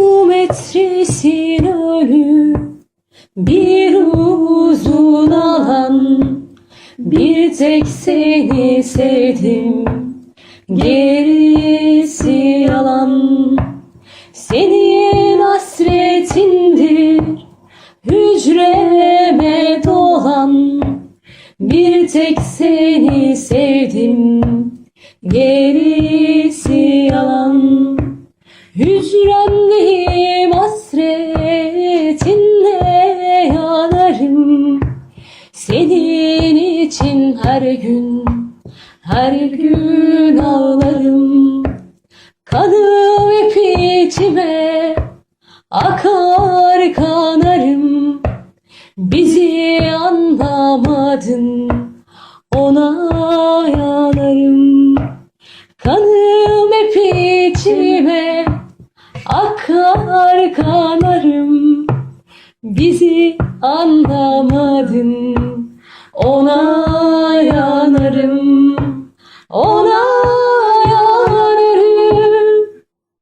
Bu metresin ölü bir uzun alan. Bir tek seni sevdim Gerisi yalan. Senin hasretindir Hücreme dolan. Bir tek seni sevdim Gerisi Hücremdeyim hasretinle yanarım. Senin için her gün, her gün ağlarım. Kanım hep içime akar kanarım. Bizi anlamadın ona akar kanarım Bizi anlamadın. Ona yanarım Ona